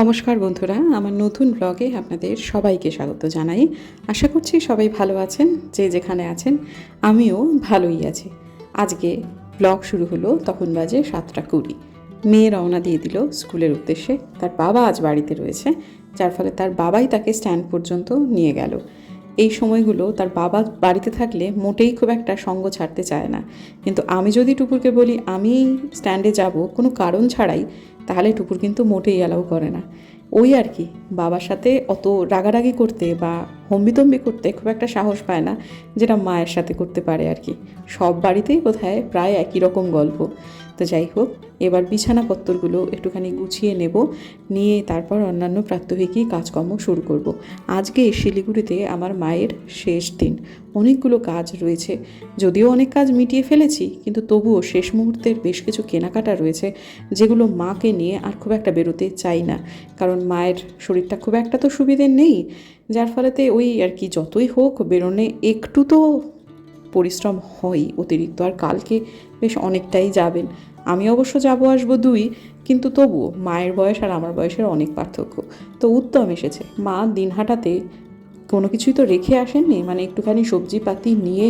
নমস্কার বন্ধুরা, আমার নতুন ব্লগে আপনাদের সবাইকে স্বাগত জানাই। আশা করছি সবাই ভালো আছেন, যে যেখানে আছেন, আমিও ভালোই আছি। আজকে ব্লগ শুরু হলো, তখন বাজে সাতটা কুড়ি। মেয়ে রওনা দিয়ে দিল স্কুলের উদ্দেশ্যে, তার বাবা আজ বাড়িতে রয়েছে, যার ফলে তার বাবাই তাকে স্ট্যান্ড পর্যন্ত নিয়ে গেল। এই সময়গুলো তার বাবা বাড়িতে থাকলে মোটেই খুব একটা সঙ্গ ছাড়তে চায় না। কিন্তু আমি যদি টুকুরকে বলি, আমি স্ট্যান্ডে যাব, কোনো কারণ ছাড়াই তাহলে টুকুর কিন্তু মোটেই অ্যালাউ করে না। ওই আর কি, বাবার সাথে অত রাগারাগি করতে বা হম্বিতম্বি করতে খুব একটা সাহস পায় না, যেটা মায়ের সাথে করতে পারে আর কি। সব বাড়িতেই বোধহয় প্রায় একই রকম গল্প। তো যাই হোক, এবার বিছানাপত্রগুলো একটুখানি গুছিয়ে নেব, নিয়ে তারপর অন্যান্য প্রাত্যহিকই কাজকর্ম শুরু করব। আজকে শিলিগুড়িতে আমার মায়ের শেষ দিন। অনেকগুলো কাজ রয়েছে। যদিও অনেক কাজ মিটিয়ে ফেলেছি, কিন্তু তবুও শেষ মুহূর্তের বেশ কিছু কেনাকাটা রয়েছে, যেগুলো মাকে নিয়ে আর খুব একটা বেরোতে চাই না। কারণ মায়ের শরীরটা খুব একটা তো সুবিধে নেই। যার ফলেতে ওই আর কি যতই হোক, বেরোনে একটু তো পরিশ্রম হয় অতিরিক্ত আর কালকে বেশ অনেকটাই যাবেন। আমি অবশ্য যাব আসব দুই, কিন্তু তবুও মায়ের বয়স আর আমার বয়সের অনেক পার্থক্য। তো উত্তম এসেছে। মা দিন হাঁটাতে কোনো কিছুই তো রেখে আসেননি? মানে একটুখানি সবজিপাতি নিয়ে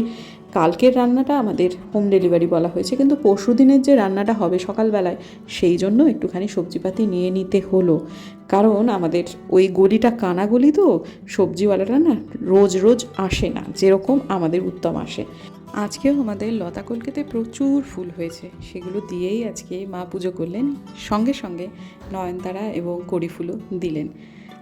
কালকের রান্নাটা আমাদের হোম ডেলিভারি বলা হয়েছে, কিন্তু পরশু দিনের যে রান্নাটা হবে সকালবেলায়, সেই জন্য একটুখানি সবজিপাতি নিয়ে নিতে হলো। কারণ আমাদের ওই গলিটা কানা গলি তো সবজিওয়ালারা না রোজ রোজ আসে না, যেরকম আমাদের উত্তম আসে। আজকেও আমাদের লতা কলকেতে প্রচুর ফুল হয়েছে, সেগুলো দিয়েই আজকে মা পুজো করলেন। সঙ্গে সঙ্গে নয়নতারা এবং কড়ি ফুলও দিলেন।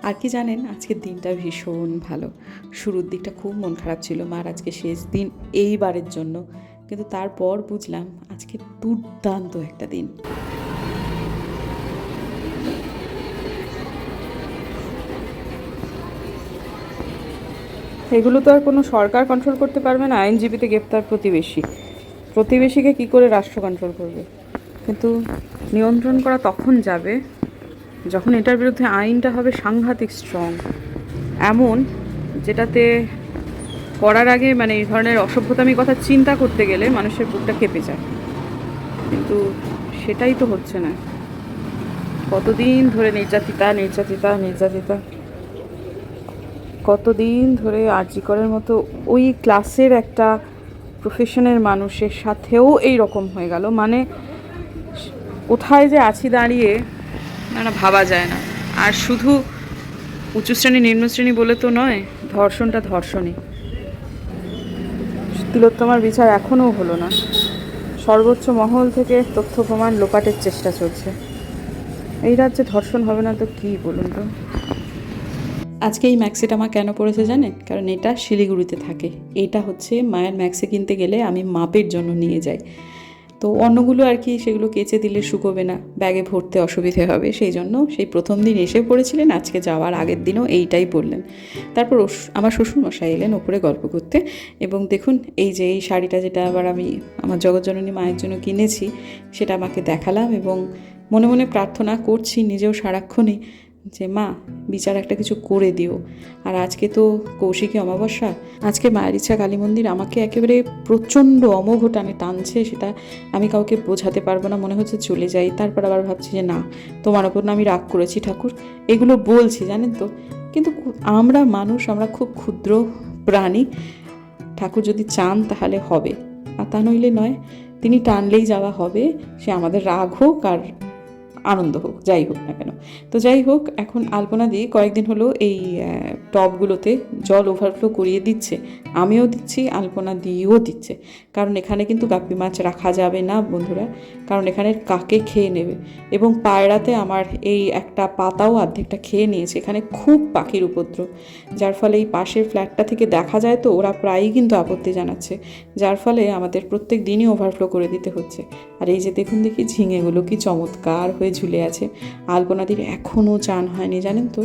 আর কি জানেন, আজকের দিনটা ভীষণ ভালো। শুরুর দিকটা খুব মন খারাপ ছিল, মার আজকে শেষ দিন এইবারের জন্য। কিন্তু তারপর বুঝলাম, আজকে দুর্দান্ত একটা দিন। এগুলো তো আর কোনো সরকার কন্ট্রোল করতে পারবে না আইনজীবীতে গ্রেপ্তার প্রতিবেশী। প্রতিবেশীকে কি করে রাষ্ট্র কন্ট্রোল করবে? কিন্তু নিয়ন্ত্রণ করা তখন যাবে। যখন এটার বিরুদ্ধে আইনটা হবে সাংঘাতিক স্ট্রং এমন যেটাতে করার আগে মানে এই ধরনের অসভ্যতামি কথা চিন্তা করতে গেলে মানুষের বুকটা কেঁপে যায়। কিন্তু সেটাই তো হচ্ছে না। কতদিন ধরে নির্যাতিতা নির্যাতিতা নির্যাতিতা। কতদিন ধরে আরজিকরের মতো ওই ক্লাসের একটা প্রফেশনের মানুষের সাথেও এই রকম হয়ে গেল। মানে কোথায় যে আছি দাঁড়িয়ে না না, ভাবা যায় না। আর শুধু উঁচু শ্রেণি, নিম্ন শ্রেণি বলে তো নয়, ধর্ষণটা ধর্ষণই। তিলোত্তমার বিচার এখনও হলো না। সর্বোচ্চ মহল থেকে তথ্য প্রমাণ লোপাটের চেষ্টা চলছে। এই রাজ্যে ধর্ষণ হবে না তো কী, বলুন তো? আজকে এই ম্যাক্সিটা আমার কেন পড়েছে জানেন? কারণ এটা শিলিগুড়িতে থাকে। এটা হচ্ছে মায়ের ম্যাক্সি কিনতে গেলে আমি মাপের জন্য নিয়ে যাই। তো অন্যগুলো আর কি সেগুলো কেচে দিলে শুকোবে না, ব্যাগে ভরতে অসুবিধে হবে, সেই জন্য সেই প্রথম দিন এসে পড়েছিলেন, আজকে যাওয়ার আগের দিনও এইটাই বললেন। তারপর আমার শ্বশুরমশাই এলেন ওপরে গল্প করতে এবং দেখুন এই যে এই শাড়িটা যেটা আবার আমি আমার জগৎজননী মায়ের জন্য কিনেছি, সেটা আমাকে দেখালাম এবং মনে মনে প্রার্থনা করছি নিজেও সারাক্ষণই যে, মা, বিচার একটা কিছু করে দিও। আর আজকে তো কৌশিকী অমাবস্যা। আজকে মায়ের ইচ্ছা কালী মন্দির আমাকে একেবারে প্রচণ্ড অমোঘ টানে টানছে, সেটা আমি কাউকে বোঝাতে পারব না, মনে হচ্ছে চলে যাই। তারপর আবার ভাবছি যে, না, তোমার ওপর না আমি রাগ করেছি ঠাকুর। এগুলো বলছি, জানেন তো? কিন্তু আমরা মানুষ, আমরা খুব ক্ষুদ্র প্রাণী। ঠাকুর যদি চান তাহলে হবে। আর তা নইলে নয়, তিনি টানলেই যাওয়া হবে। সে আমাদের রাগ হোক আর আনন্দ হোক, যাই হোক না কেন। তো যাই হোক, এখন আলপনা দিয়ে কয়েকদিন হলো এই টবগুলোতে জল ওভারফ্লো করিয়ে দিচ্ছে। আমিও দিচ্ছি, আলপনা দিয়েও দিচ্ছে। কারণ এখানে কিন্তু গাপ্পি মাছ রাখা যাবে না বন্ধুরা। কারণ এখানে কাকে খেয়ে নেবে? এবং পায়রাতে আমার এই একটা পাতাও অর্ধেকটা খেয়ে নিয়েছে। এখানে খুব পাখির উপদ্রব। যার ফলে এই পাশের ফ্ল্যাটটা থেকে দেখা যায় তো, ওরা প্রায়ই কিন্তু আপত্তি জানাচ্ছে। যার ফলে আমাদের প্রত্যেক দিনই ওভারফ্লো করে দিতে হচ্ছে। আর এই যে দেখুন দেখি ঝিঙেগুলো কি চমৎকার হয়ে ঝুলে আছে। আলপনাদির এখনও চান হয়নি, জানেন তো?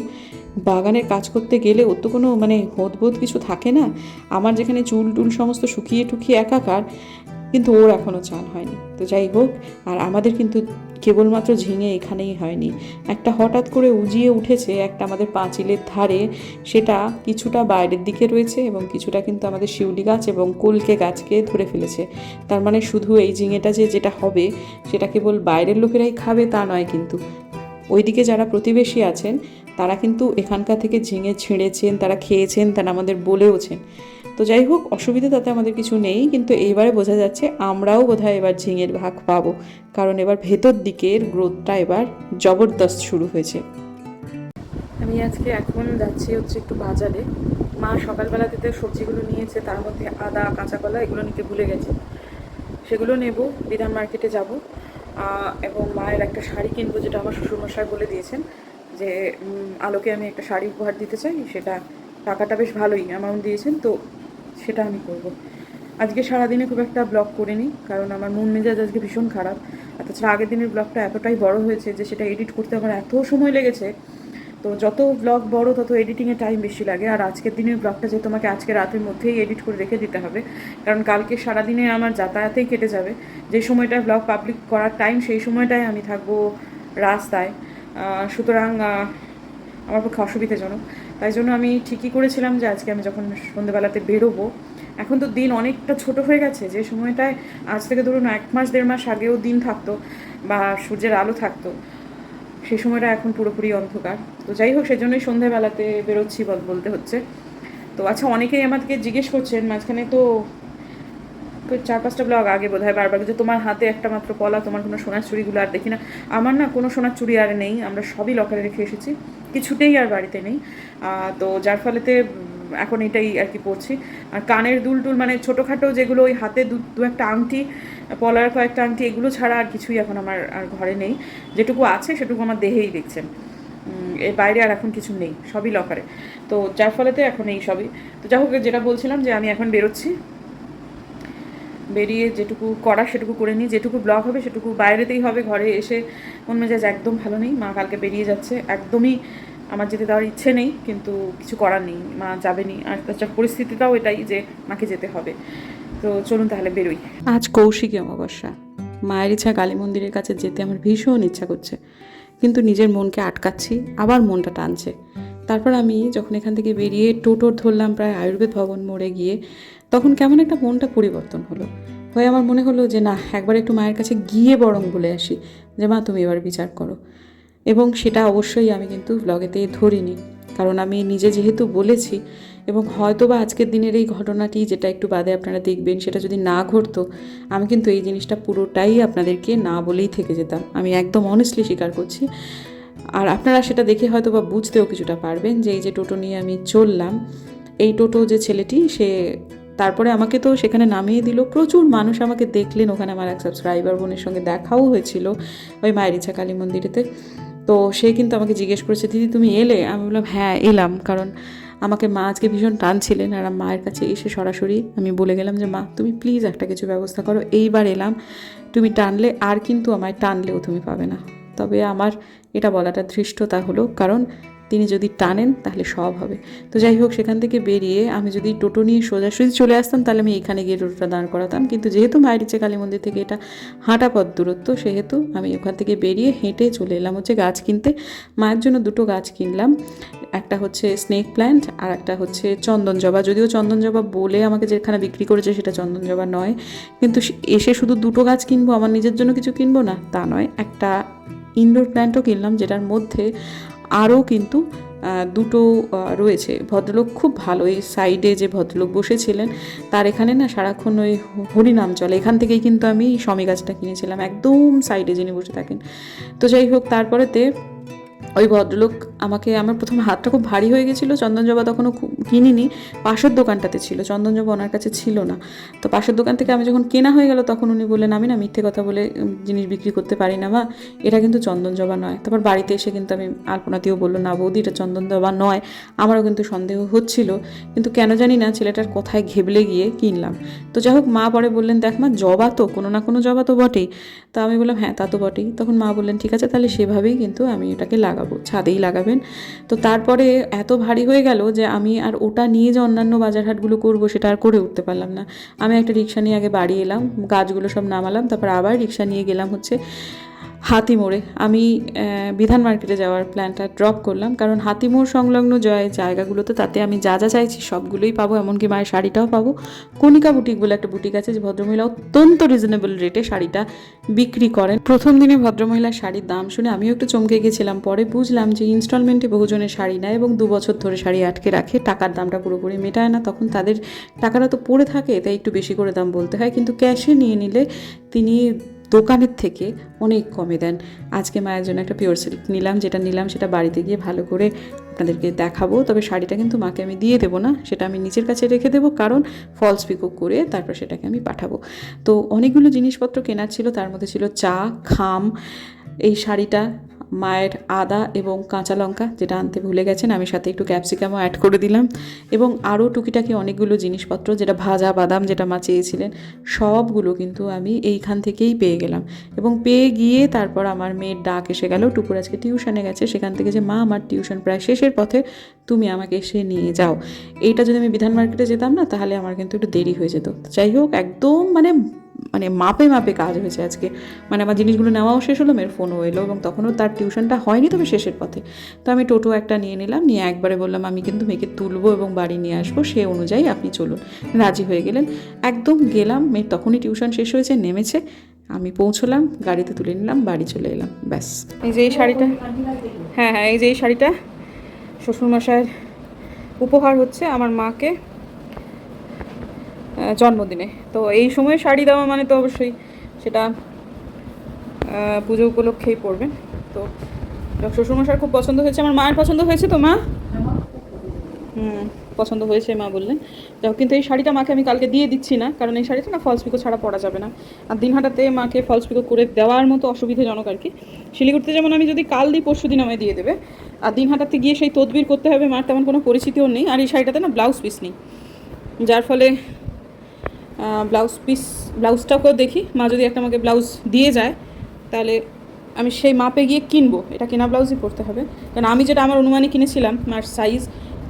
বাগানের কাজ করতে গেলে ওর তো কোনো মানে হোদবোধ কিছু থাকে না। আমার যেখানে চুল টুল সমস্ত শুকিয়ে টুকিয়ে একাকার কিন্তু ওর এখনও চান হয়নি। তো যাই হোক, আর আমাদের কিন্তু কেবলমাত্র ঝিঙে এখানেই হয়নি। একটা হঠাৎ করে উজিয়ে উঠেছে একটা আমাদের পাঁচিলের ধারে, সেটা কিছুটা বাইরের দিকে রয়েছে এবং কিছুটা কিন্তু আমাদের শিউলি গাছ এবং কলকে গাছকে ধরে ফেলেছে। তার মানে শুধু এই ঝিঙেটা যে যেটা হবে, সেটা কেবল বাইরের লোকেরাই খাবে তা নয় কিন্তু। ওইদিকে যারা প্রতিবেশী আছেন, তারা কিন্তু এখানকার থেকে ঝিঙে ছিঁড়েছেন, তারা খেয়েছেন, তারা আমাদের বলেওছেন। তো যাই হোক, অসুবিধা তাতে আমাদের কিছু নেই, কিন্তু এইবারে বোঝা যাচ্ছে আমরাও বোধহয় এবার ঝিঙের ভাগ পাবো। কারণ এবার ভেতর দিকের গ্রোথটা এবার জবরদস্ত শুরু হয়েছে। আমি আজকে এখন যাচ্ছি হচ্ছে একটু বাজারে। মা সকালবেলাতে তো সবজিগুলো নিয়েছে, তার মধ্যে আদা কাঁচা কলা এগুলো নিতে ভুলে গেছে। সেগুলো নেব, বিধান মার্কেটে যাব। এবং মায়ের একটা শাড়ি কিনবো, যেটা আমার শ্বশুরমশাই বলে দিয়েছেন যে আলোকে আমি একটা শাড়ি উপহার দিতে চাই, সেটা টাকাটা বেশ ভালোই অ্যামাউন্ট দিয়েছেন। তো সেটা আমি করব। আজকে সারাদিনে খুব একটা ব্লগ করিনি, কারণ আমার মন মেজাজ আজকে ভীষণ খারাপ। আর তাছাড়া আগের দিনের ব্লগটা এতটাই বড় হয়েছে যে সেটা এডিট করতে আমার এত সময় লেগেছে। তো যত ব্লগ বড়, তত এডিটিংয়ে টাইম বেশি লাগে। আর আজকের দিনের ব্লগটা যে তোমাকে আজকে রাতের মধ্যেই এডিট করে রেখে দিতে হবে, কারণ কালকে সারাদিনে আমার যাতায়াতেই কেটে যাবে। যে সময়টা ব্লগ পাবলিক করার টাইম সেই সময়টায় আমি থাকব রাস্তায়। সুতরাং আমার পক্ষে অসুবিধাজনক। তাই জন্য আমি ঠিকই করেছিলাম যে আজকে আমি যখন সন্ধ্যেবেলাতে বেরোবো। এখন তো দিন অনেকটা ছোট হয়ে গেছে, যে সময়টায় আজ থেকে ধরুন এক মাস, দেড় মাস আগেও দিন থাকতো বা সূর্যের আলো থাকতো সেই সময়টা এখন পুরোপুরি অন্ধকার। তো যাই হোক, সেজন্যই সন্ধ্যেবেলাতে বেরোচ্ছি বল- বলতে হচ্ছে। তো আচ্ছা অনেকেই আমাকে জিজ্ঞেস করছেন, মাঝখানে তো চার পাঁচটা ব্লগ আগে বোধ হয় বারবার যে তোমার হাতে একটা মাত্র পলা তোমার কোনো সোনার চুড়িগুলো আর দেখি না। আমার না কোনো সোনার চুড়ি আর নেই, আমরা সবই লকারে রেখে এসেছি। কিছুতেই আর বাড়িতে নেই। তো যার ফলেতে এখন এটাই আর কি পড়ছি আর কানের দুল টুল মানে ছোটোখাটো যেগুলো ওই হাতে দু দু একটা আংটি, পলার কয়েকটা আংটি, এগুলো ছাড়া আর কিছুই এখন আমার আর ঘরে নেই। যেটুকু আছে সেটুকু আমার দেহেই দেখছেন। এর বাইরে আর এখন কিছু নেই, সবই লকারে তো যার ফলেতে এখন এই সবই। তো যাই হোক, যেটা বলছিলাম যে আমি এখন বেরোচ্ছি। বেরিয়ে যেটুকু করা সেটুকু করে নিই, যেটুকু ব্লগ হবে সেটুকু বাইরেতেই হবে, ঘরে এসে মন মেজাজ একদম ভালো নেই, মা কালকে বেরিয়ে যাচ্ছে, একদমই আমার যেতে দেওয়ার ইচ্ছে নেই, কিন্তু কিছু করার নেই, মা যাবেনি আর তাছাড়া পরিস্থিতিটাও এটাই যে মাকে যেতে হবে। তো চলুন তাহলে বেরোই। আজ কৌশিকী অমাবস্যা, মায়ের ইচ্ছা কালী মন্দিরের কাছে যেতে আমার ভীষণ ইচ্ছা করছে, কিন্তু নিজের মনকে আটকাচ্ছি, আবার মনটা টানছে। তারপর আমি যখন এখান থেকে বেরিয়ে টোটোর ধরলাম প্রায় আয়ুর্বেদ ভবন মোড়ে গিয়ে তখন কেমন একটা মনটা পরিবর্তন হলো। হয়ে আমার মনে হলো যে, না, একবার একটু মায়ের কাছে গিয়ে বরং বলে আসি যে, মা, তুমি এবার বিচার করো। এবং সেটা অবশ্যই আমি কিন্তু ব্লগেতে ধরিনি। কারণ আমি নিজে যেহেতু বলেছি এবং হয়তো বা আজকের দিনের এই ঘটনাটি যেটা একটু বাদে আপনারা দেখবেন, সেটা যদি না ঘটতো, আমি কিন্তু এই জিনিসটা পুরোটাই আপনাদেরকে না বলেই থেকে যেতাম। আমি একদম অনেস্টলি স্বীকার করছি। আর আপনারা সেটা দেখে হয়তো বা বুঝতেও কিছুটা পারবেন যে, এই যে টোটো নিয়ে আমি চললাম, এই টোটো যে ছেলেটি, সে তারপরে আমাকে তো সেখানে নামিয়ে দিল। প্রচুর মানুষ আমাকে দেখলেন। ওখানে আমার এক সাবস্ক্রাইবার বোনের সঙ্গে দেখাও হয়েছিল ওই মায়ের ইচ্ছা কালী মন্দিরেতে। তো সে কিন্তু আমাকে জিজ্ঞেস করেছে, দিদি, তুমি এলে? আমি বললাম হ্যাঁ এলাম। কারণ আমাকে মা আজকে ভীষণ টানছিলেন আর মায়ের কাছে এসে সরাসরি আমি বলে গেলাম যে, মা, তুমি প্লিজ একটা কিছু ব্যবস্থা করো। এইবার এলাম। তুমি টানলে আর কিন্তু আমায় টানলেও তুমি পাবে না। তবে আমার এটা বলাটা ধৃষ্টতা হলো। কারণ তিনি যদি টানেন, তাহলে সব হবে। তো যাই হোক, সেখান থেকে বেরিয়ে আমি যদি টোটো নিয়ে সোজাসুজি চলে আসতাম, তাহলে আমি এখানে গিয়ে টোটোটা দাঁড় করাতাম। কিন্তু যেহেতু মায়ের ইচ্ছে কালী মন্দির থেকে এটা হাঁটা পথ দূরত্ব, সেহেতু আমি ওখান থেকে বেরিয়ে হেঁটে চলে এলাম হচ্ছে গাছ কিনতে। মায়ের জন্য দুটো গাছ কিনলাম, একটা হচ্ছে স্নেক প্ল্যান্ট আর একটা হচ্ছে চন্দন জবা। যদিও চন্দন জবা বলে আমাকে যেখানে বিক্রি করেছে সেটা চন্দন জবা নয়। কিন্তু এসে শুধু দুটো গাছ কিনবো, আমার নিজের জন্য কিছু কিনবো না, তা নয়। একটা ইনডোর প্ল্যান্টও কিনলাম, যেটার মধ্যে আরও কিন্তু দুটো রয়েছে। ভদ্রলোক খুব ভালো, এই সাইডে যে ভদ্রলোক বসেছিলেন, তার এখানে না সারাক্ষণ ওই হরিনাম চলে। এখান থেকেই কিন্তু আমি সমী গাছটা কিনেছিলাম, একদম সাইডে যিনি বসে থাকেন। তো যাই হোক, তারপরেতে ওই ভদ্রলোক আমাকে, আমার প্রথম হাতটা খুব ভারী হয়ে গেছিল, চন্দন জবা তখনও কিনিনি, পাশের দোকানটাতে ছিল, চন্দন জবা ওনার কাছে ছিল না। তো পাশের দোকান থেকে আমি যখন কেনা হয়ে গেল, তখন উনি বললেন, আমি না মিথ্যে কথা বলে জিনিস বিক্রি করতে পারি না মা, এটা কিন্তু চন্দন জবা নয়। তারপর বাড়িতে এসে কিন্তু আমি আলপনাতেও বলল, না বৌদি, এটা চন্দন জবা নয়। আমারও কিন্তু সন্দেহ হচ্ছিল, কিন্তু কেন জানি না ছেলেটার কথায় ঘেবলে গিয়ে কিনলাম। তো যাই হোক, মা পরে বললেন, দেখ মা, জবা তো, কোনো না কোনো জবা তো বটেই। তা আমি বললাম হ্যাঁ তা তো বটেই। তখন মা বললেন, ঠিক আছে, তাহলে সেভাবেই কিন্তু আমি এটাকে লাগাবো। ছাদেই লাগাবেন। তো তারপরে এত ভারী হয়ে গেল যে আমি আর ওটা নিয়ে যে অন্যান্য বাজারহাটগুলো করব সেটা আর করে উঠতে পারলাম না। আমি একটা রিক্সা নিয়ে আগে বাড়ি এলাম, গাছগুলো সব নামালাম, তারপর আবার রিক্সা নিয়ে গেলাম হচ্ছে হাতিমোড়ে আমি বিধান মার্কেটে যাওয়ার প্ল্যানটা ড্রপ করলাম। কারণ হাতিমোড় সংলগ্ন জয় জায়গাগুলোতে, তাতে আমি যা যা চাইছি সবগুলোই পাবো, এমনকি মায়ের শাড়িটাও পাবো। কণিকা বুটিক বলে একটা বুটিক আছে, যে ভদ্রমহিলা অত্যন্ত রিজনেবল রেটে শাড়িটা বিক্রি করেন। প্রথম দিনে ভদ্রমহিলার শাড়ির দাম শুনে আমিও একটু চমকে গেছিলাম। পরে বুঝলাম যে ইনস্টলমেন্টে বহুজনের শাড়ি নেয় এবং দু বছর ধরে শাড়ি আটকে রাখে, টাকার দামটা পুরোপুরি মেটায় না। তখন তাদের টাকাটা তো পড়ে থাকে, তাই একটু বেশি করে দাম বলতে হয়। কিন্তু ক্যাশে নিয়ে নিলে তিনি দোকানের থেকে অনেক কমে দেন। আজকে মায়ের জন্য একটা পিওর সিল্ক নিলাম, যেটা নিলাম সেটা বাড়িতে গিয়ে ভালো করে আপনাদেরকে দেখাবো। তবে শাড়িটা কিন্তু মাকে আমি দিয়ে দেবো না, সেটা আমি নিজের কাছে রেখে দেবো, কারণ ফলস পিকো করে তারপর সেটাকে আমি পাঠাবো। তো অনেকগুলো জিনিসপত্র কেনার ছিল, তার মধ্যে ছিল চা, খাম, এই শাড়িটা মায়ের আদা এবং কাঁচা লঙ্কা যেটা আনতে ভুলে গেছেন, আমি সাথে একটু ক্যাপসিকামও অ্যাড করে দিলাম। এবং আরও টুকিটাকি অনেকগুলো জিনিসপত্র, যেটা ভাজা বাদাম যেটা মা চেয়েছিলেন, সবগুলো কিন্তু আমি এইখান থেকেই পেয়ে গেলাম। এবং পেয়ে গিয়ে তারপর আমার মেয়ের ডাক এসে গেল, টুকুর আজকে টিউশনে গেছে, সেখান থেকে যে মা, আমার টিউশন প্রায় শেষের পথে, তুমি আমাকে এসে নিয়ে যাও। এইটা যদি আমি বিধান মার্কেটে যেতাম না, তাহলে আমার কিন্তু একটু দেরি হয়ে যেত। যাই হোক, একদম মানে মানে মাপে মাপে কাজ হয়েছে আজকে। মানে আমার জিনিসগুলো নেওয়াও শেষ হলো, মেয়ের ফোনও এলো এবং তখনও তার টিউশনটা হয়নি তবে শেষের পথে। তো আমি টোটো একটা নিয়ে নিলাম, নিয়ে একবারে বললাম, আমি কিন্তু মেয়েকে তুলবো এবং বাড়ি নিয়ে আসব, সে অনুযায়ী আপনি চলুন। রাজি হয়ে গেলেন। একদম গেলাম, মেয়ের তখনই টিউশন শেষ হয়েছে, নেমেছে। আমি পৌঁছলাম, গাড়িতে তুলে নিলাম, বাড়ি চলে এলাম, ব্যাস। এই যে এই শাড়িটা হ্যাঁ হ্যাঁ এই যে এই শাড়িটা, শ্বশুরমশাইয়ের উপহার হচ্ছে আমার মাকে। জন্মদিনে। তো এই সময় শাড়ি দেওয়া মানে তো অবশ্যই সেটা পুজো উপলক্ষেই পরবেন তো যাক, শ্বশুরমশাইয়ের খুব পছন্দ হয়েছে। আমার মায়ের পছন্দ হয়েছে তো মা? হুম পছন্দ হয়েছে মা বললেন। যাই কিন্তু এই শাড়িটা মাকে আমি কালকে দিয়ে দিচ্ছি না কারণ এই শাড়িটা না ফলস পিকো ছাড়া পরা যাবে না। আর দিনহাটাতে মাকে ফলস পিকো করে দেওয়ার মতো অসুবিধাজনক আর কি। শিলিগুড়িতে যেমন আমি যদি কাল দিই পরশু দিন আমায় দিয়ে দেবে। আর দিনহাটাতে গিয়ে সেই তদবির করতে হবে মার তেমন কোনো পরিচিতিও নেই। আর এই শাড়িটাতে না ব্লাউজ পিস নেই। যার ফলে ব্লাউজ পিস ব্লাউজটাকেও দেখি। মা যদি একটা আমাকে ব্লাউজ দিয়ে যায়, তাহলে আমি সেই মাপে গিয়ে কিনবো। এটা কেনা ব্লাউজই পরতে হবে। কারণ আমি যেটা আমার অনুমানে কিনেছিলাম, মার সাইজ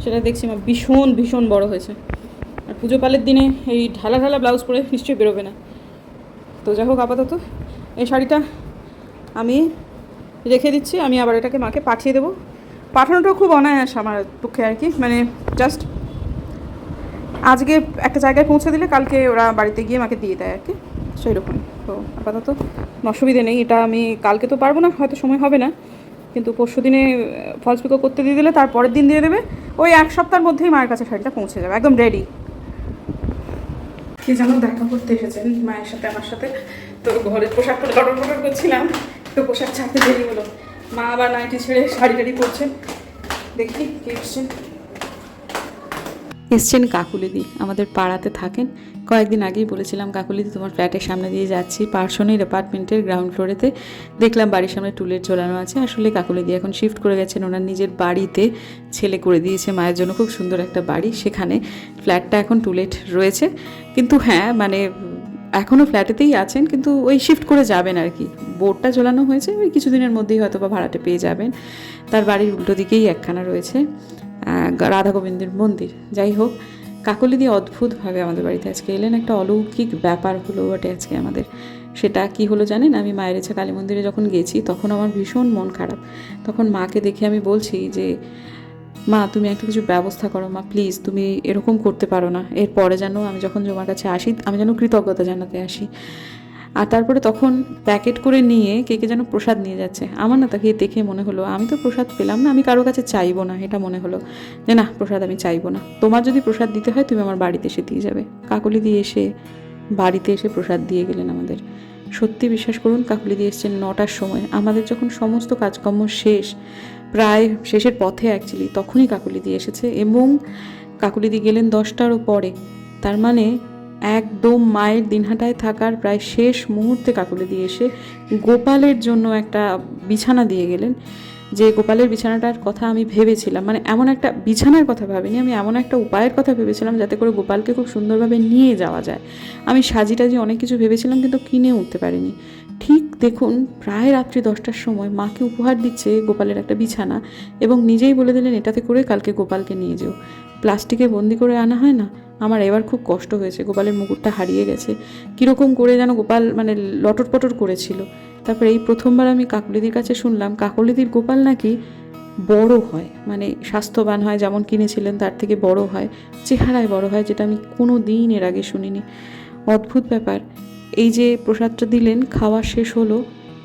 সেটা দেখছি মা ভীষণ ভীষণ বড় হয়েছে। আর পুজো পালের দিনে এই ঢালা ঢালা ব্লাউজ পরে নিশ্চয়ই বেরোবে না। তো যাই হোক, আপাতত এই শাড়িটা আমি রেখে দিচ্ছি। আমি আবার এটাকে মাকে পাঠিয়ে দেবো। পাঠানোটাও খুব অনায়াস আমার পক্ষে আর কি। মানে জাস্ট আজকে একটা জায়গায় পৌঁছে দিলে কালকে ওরা বাড়িতে গিয়ে আমাকে দিয়ে দেয় আর কি। সেই রকম তো আপাতত অসুবিধে নেই। এটা আমি কালকে তো পারব না, হয়তো সময় হবে না। কিন্তু পরশু দিনে ফলস পিকো করতে দিয়ে দিলে তার পরের দিন দিয়ে দেবে। ওই এক সপ্তাহের মধ্যেই মায়ের কাছে শাড়িটা পৌঁছে যাবে, একদম রেডি কে যেন দেখা করতে এসেছেন, মায়ের সাথে, আমার সাথে। তো ঘরের পোশাক পরে লটর পটর করছিলাম। তো পোশাক ছাড়তে দেরি হলো। মা আবার নাইটি ছেড়ে শাড়ি টাড়ি পরছেন। দেখি কে এসছেন এসছেন কাকুলিদি, আমাদের পাড়াতে থাকেন। কয়েকদিন আগেই বলেছিলাম, কাকুলিদি, তোমার ফ্ল্যাটের সামনে দিয়ে যাচ্ছি। পার্সনের অ্যাপার্টমেন্টের গ্রাউন্ড ফ্লোরেতে দেখলাম বাড়ির সামনে টুলের ঝোলানো আছে। আসলে কাকুলিদি এখন শিফট করে গেছেন। ওনার নিজের বাড়িতে ছেলে করে দিয়েছে। মায়ের জন্য খুব সুন্দর একটা বাড়ি। সেখানে ফ্ল্যাটটা এখন টুলেট রয়েছে। কিন্তু হ্যাঁ মানে এখনও ফ্ল্যাটেতেই আছেন, কিন্তু ওই শিফট করে যাবেন আর কি। বোর্ডটা ঝোলানো হয়েছে, ওই কিছুদিনের মধ্যেই হয়তো বা ভাড়াটে পেয়ে যাবেন। তার বাড়ির উল্টো দিকেই একখানা রয়েছে। রাধা গোবিন্দের মন্দির। যাই হোক, কাকলি দিয়ে অদ্ভুতভাবে আমাদের বাড়িতে আজকে এলেন। একটা অলৌকিক ব্যাপার হলো বটে আজকে আমাদের। সেটা কি হলো জানেন? আমি মায়ের ইচ্ছা কালী মন্দিরে যখন গেছি, তখন আমার ভীষণ মন খারাপ। তখন মাকে দেখে আমি বলছি যে, মা, তুমি একটা কিছু ব্যবস্থা করো। মা প্লিজ তুমি এরকম করতে পারো না। এরপরে যেন আমি যখন তোমার কাছে আসি, আমি যেন কৃতজ্ঞতা জানাতে আসি। আর তারপরে তখন প্যাকেট করে নিয়ে কে কে যেন প্রসাদ নিয়ে যাচ্ছে। আমার না তাকে দেখে মনে হলো, আমি তো প্রসাদ পেলাম না, আমি কারও কাছে চাইব না, এটা মনে হলো যে না, প্রসাদ আমি চাইব না। তোমার যদি প্রসাদ দিতে হয়, তুমি আমার বাড়িতে এসে দিয়ে যাবে। কাকলি দিয়ে এসে বাড়িতে এসে প্রসাদ দিয়ে গেলেন আমাদের। সত্যি বিশ্বাস করুন, কাকুলি দিয়ে এসছেন নটার সময়। আমাদের যখন সমস্ত কাজকর্ম শেষ, প্রায় শেষের পথে অ্যাকচুয়ালি তখনই কাকুলি দিয়ে এসেছে এবং কাকুলি দিয়ে গেলেন দশটারও পরে তার মানে একদম মায়ের দিনহাটায় থাকার প্রায় শেষ মুহূর্তে কাকুলি দিয়ে এসে গোপালের জন্য একটা বিছানা দিয়ে গেলেন। যে গোপালের বিছানাটার কথা আমি ভেবেছিলাম মানে এমন একটা বিছানার কথা ভাবিনি, আমি এমন একটা উপায়ের কথা ভেবেছিলাম যাতে করে গোপালকে খুব সুন্দরভাবে নিয়ে যাওয়া যায়। আমি সাজি টাজি অনেক কিছু ভেবেছিলাম কিন্তু কিনে উঠতে পারিনি। ঠিক দেখুন, প্রায় রাত্রি দশটার সময় মাকে উপহার দিচ্ছে গোপালের একটা বিছানা এবং নিজেই বলে দিলেন, এটাতে করে কালকে গোপালকে নিয়ে যেও। প্লাস্টিকে বন্দি করে আনা হয় না? আমার এবার খুব কষ্ট হয়েছে। গোপালের মুকুটটা হারিয়ে গেছে। কীরকম করে যেন গোপাল মানে লটর পটর করেছিল। তারপরে এই প্রথমবার আমি কাকলিদির কাছে শুনলাম, কাকলিদির গোপাল নাকি বড় হয় মানে স্বাস্থ্যবান হয়, যেমন কিনেছিলেন তার থেকে বড় হয়, চেহারায় বড় হয়, যেটা আমি কোনো দিন এর আগে শুনিনি। অদ্ভুত ব্যাপার। এই যে প্রসাদটা দিলেন, খাওয়া শেষ হলো,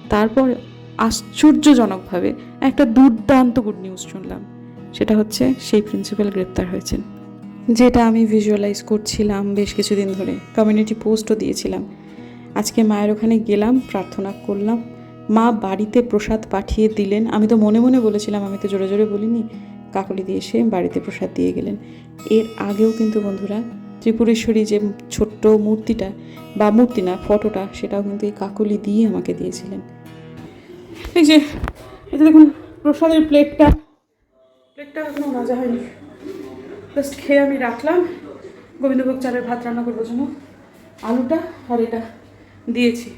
তারপর আশ্চর্যজনকভাবে একটা দুর্দান্ত গুড নিউজ শুনলাম। সেটা হচ্ছে সেই প্রিন্সিপাল গ্রেপ্তার হয়েছেন। যেটা আমি ভিজুয়ালাইজ করছিলাম বেশ কিছুদিন ধরে। কমিউনিটি পোস্টও দিয়েছিলাম। আজকে মায়ের ওখানে গেলাম, প্রার্থনা করলাম। মা বাড়িতে প্রসাদ পাঠিয়ে দিলেন। আমি তো মনে মনে বলেছিলাম, আমি তো জোরে জোরে বলিনি। কাকলি দিয়ে এসে বাড়িতে প্রসাদ দিয়ে গেলেন। এর আগেও কিন্তু বন্ধুরা, ত্রিপুরেশ্বরী যে ছোট্ট মূর্তিটা বা মূর্তি না, ফটোটা, সেটাও কিন্তু এই কাকলি দিয়ে আমাকে দিয়েছিলেন। এই যে এটা দেখুন, প্রসাদের প্লেটটা প্লেটটা এখনও মজা হয়নি। জাস্ট খেয়ে আমি রাখলাম। গোবিন্দভোগ চালের ভাত রান্না করবার জন্য। আলুটা আর এটা দিয়েছি।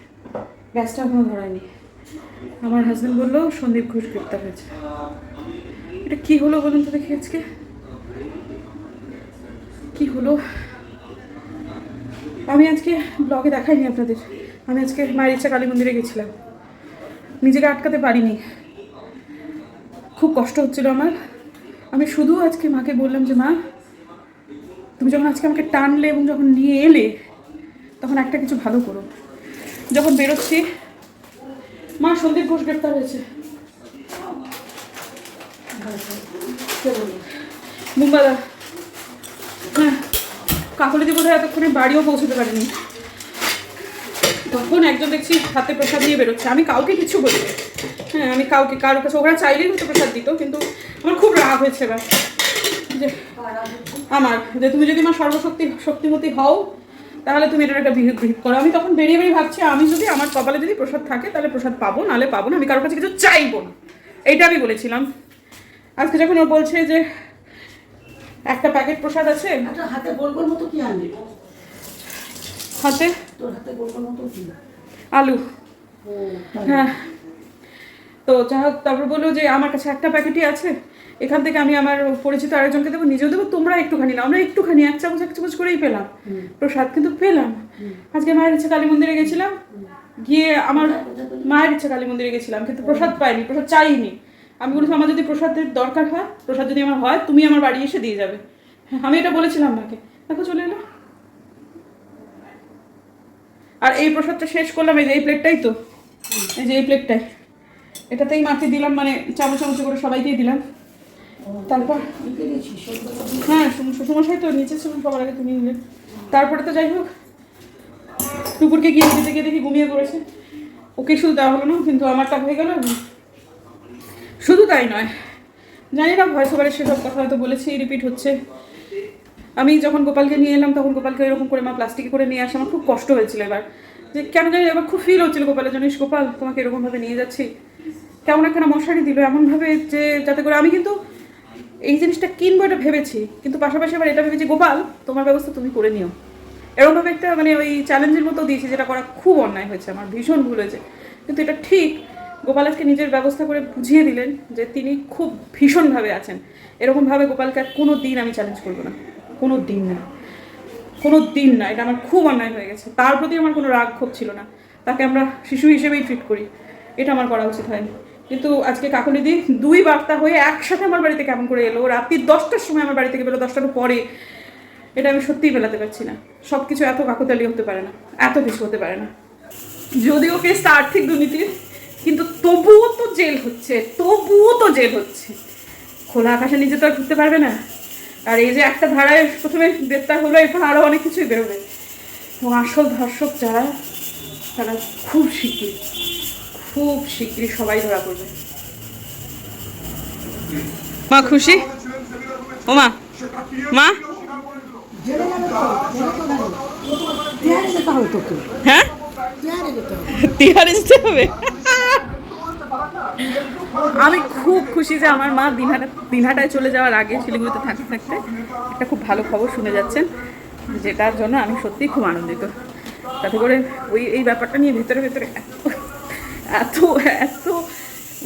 গ্যাসটা এখনও ধরায়নি। আমার হাজব্যান্ড বলল, সন্দীপ ঘোষ গ্রেপ্তার হয়েছে। এটা কি হলো বলুন তো দেখি আজকে? কি হলো? আমি আজকে ব্লগে দেখাইনি আপনাদের। আমি আজকে মায়ের ইচ্ছা কালী মন্দিরে গেছিলাম। নিজেকে আটকাতে পারিনি। খুব কষ্ট হচ্ছিল আমার। আমি শুধু আজকে মাকে বললাম যে, মা, তুমি যখন আজকে আমাকে টানলে এবং যখন নিয়ে এলে, তখন একটা কিছু ভালো করো। যখন বেরোচ্ছি, মা সন্দীপ ঘোষ গ্রেপ্তার হয়েছে। মুম্বাদা। হ্যাঁ কাকলিদি বোধ হয় এতক্ষণে বাড়িও পৌঁছতে পারেনি। তখন একজন দেখছি হাতে প্রসাদ নিয়ে বেরোচ্ছে। আমি কাউকে কিছু বলি। হ্যাঁ আমি কাউকে কারোর কাছে ওরা চাইলেই হয়তো প্রসাদ দিত কিন্তু আমার খুব রাগ হয়েছে এবার। যে আমার যে তুমি যদি আমার সর্বশক্তি শক্তিমতী হও তাহলে তুমি এটার একটা বিহিত বিহিত করো। আমি তখন বেরিয়ে বেরিয়ে ভাবছি আমি যদি আমার কপালে যদি প্রসাদ থাকে তাহলে প্রসাদ পাবো নাহলে পাবো না আমি কারোর কাছে কিছু চাইব না। এইটা আমি বলেছিলাম। আজকে যখন ও বলছে যে একটা প্যাকেট প্রসাদ আছে হাতে গোল গোল মতো কি আনবি? হাতে? তোর হাতে গোল গোল মতো কি? আলু। হ্যাঁ। তো যা তারপর বলল যে আমার কাছে একটা প্যাকেটই আছে এখান থেকে আমি আমার পরিচিত আরেকজনকে দেবো নিজেও দেবো তোমরা একটুখানি না আমরা একটুখানি এক চামচ এক চামচ করেই পেলাম। প্রসাদ কিন্তু পেলাম। আজকে মায়ের ইচ্ছে কালী মন্দিরে গেছিলাম গিয়ে আমার মায়ের ইচ্ছে কালী মন্দিরে গেছিলাম কিন্তু প্রসাদ পাইনি প্রসাদ চাইনি। আমি বলেছি আমার যদি প্রসাদের দরকার হয় প্রসাদ যদি আমার হয় তুমি আমার বাড়ি এসে দিয়ে যাবে। হ্যাঁ, আমি এটা বলেছিলাম মাকে। দেখো চলে এলো। আর এই প্রসাদটা শেষ করলাম এই যে এই প্লেটটাই তো এই যে এই প্লেটটাই। এটাতেই মাকে দিলাম মানে চামচ চামচ করে সবাইকেই দিলাম। তারপর হ্যাঁ শ্বশুরমশাই তো নিচে ছিলেন, সবার আগে তুমি নিলে তারপরে তো যাই হোক টুকুরকে গিয়ে দিতে গিয়ে দেখি ঘুমিয়ে পড়েছে। ওকে শুধু দেওয়া হলো না, কিন্তু আমারটা হয়ে গেল। শুধু তাই নয়, জানি না, ভয়েস ওভারে সেসব কথা হয়তো বলেছি, রিপিট হচ্ছে। আমি যখন গোপালকে নিয়ে এলাম, তখন গোপালকে এরকম করে মা প্লাস্টিকে করে নিয়ে আসা আমার খুব কষ্ট হয়েছিল এবার। যে কেন জানি এবার খুব ফিল হচ্ছিল গোপালের জানিস গোপাল, তোমাকে এরকমভাবে নিয়ে যাচ্ছি। কেমন একখানা মশারি দিল এমনভাবে যে যাতে করে আমি কিন্তু এই জিনিসটা কিনবো এটা ভেবেছি, কিন্তু পাশাপাশি আবার এটা ভেবেছি, গোপাল, তোমার ব্যবস্থা তুমি করে নিও। এরকমভাবে একটা মানে ওই চ্যালেঞ্জের মতো দিয়েছি যেটা করা খুব অন্যায় হয়েছে, আমার ভীষণ ভুল হয়েছে। কিন্তু এটা ঠিক, গোপাল আজকে নিজের ব্যবস্থা করে বুঝিয়ে দিলেন যে তিনি খুব ভীষণভাবে আছেন। এরকমভাবে গোপালকে আর কোনো দিন আমি চ্যালেঞ্জ করব না। কোনো দিন না। কোনো দিন না, এটা আমার খুব অন্যায় হয়ে গেছে। তার প্রতি আমার কোনো রাগ ক্ষোভ ছিল না। তাকে আমরা শিশু হিসেবেই ট্রিট করি। এটা আমার করা উচিত হয়নি। কিন্তু আজকে কাকুলিদি দুই বার্তা হয়ে একসাথে আমার বাড়িতে কেমন করে এলো? রাত্রি দশটার সময় আমার বাড়ি থেকে বেরো দশটার পরে। এটা আমি সত্যিই মেলাতে পারছি না। সব কিছু এত কাকুতালি হতে পারে না, এত কিছু হতে পারে না। যদিও কেসটা আর্থিক দুর্নীতির কিন্তু তবুও তো জেল হচ্ছে, তবুও তো জেল হচ্ছে। খোলা আকাশে নিচে তো আর ঘুরতে পারবে না। আর এই যে একটা ভাড়ায় প্রথমে গ্রেপ্তার হলো, এরপর আরও অনেক কিছুই বেরোবে। এবং আসল ধর্ষক যারা, তারা খুব শিগগির খুব শিগগিরই সবাই ধরা পড়বে। মা খুশি? ও মা মা? হ্যাঁ? তিহারে যেতে হবে? আমি খুব খুশি যে আমার মা দিনহাটা দিনহাটায় চলে যাওয়ার আগে শিলিগুড়িতে থাকতে থাকতে একটা খুব ভালো খবর শুনে যাচ্ছেন যেটার জন্য আমি সত্যিই খুব আনন্দিত। তাতে করে ওই এই ব্যাপারটা নিয়ে ভেতরে ভেতরে এত এত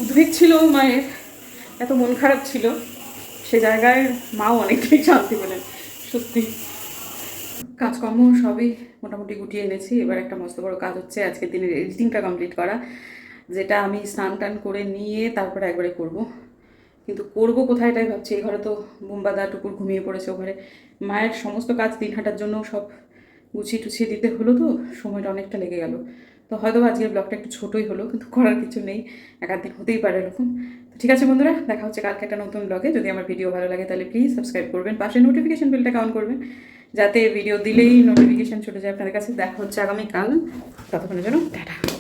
উদ্বেগ ছিল মায়ের, এত মন খারাপ ছিল, সে জায়গায় মাও অনেকটাই শান্তি পেলেন, সত্যি। কাজকর্ম সবই মোটামুটি গুটিয়ে এনেছি, এবার একটা মস্ত বড় কাজ হচ্ছে আজকের দিনের এডিটিংটা কমপ্লিট করা, যেটা আমি স্নান টান করে নিয়ে তারপরে একবারে করব। কিন্তু করব কোথায় এটাই ভাবছি, এই ঘরে তো বুম্বাদা টুকুর ঘুমিয়ে পড়েছে ও ঘরে মায়ের সমস্ত কাজ দিন হাঁটার জন্য সব গুছিয়ে টুছিয়ে দিতে হলো তো, সময়টা অনেকটা লেগে গেল। তো হয়তো আজকের ব্লগটা একটু ছোটোই হলো, কিন্তু করার কিছু নেই, একাধিক হতেই পারে এরকম। তো ঠিক আছে বন্ধুরা, দেখা হচ্ছে কালকে একটা নতুন ব্লগে যদি আমার ভিডিও ভালো লাগে তাহলে প্লিজ সাবস্ক্রাইব করবেন, পাশে নোটিফিকেশন বেলটা অন করবেন, যাতে ভিডিও দিলেই নোটিফিকেশন ছুটে যায়। আপনাদের কাছে দেখা হচ্ছে আগামীকাল। ততক্ষণের জন্য, টাটা।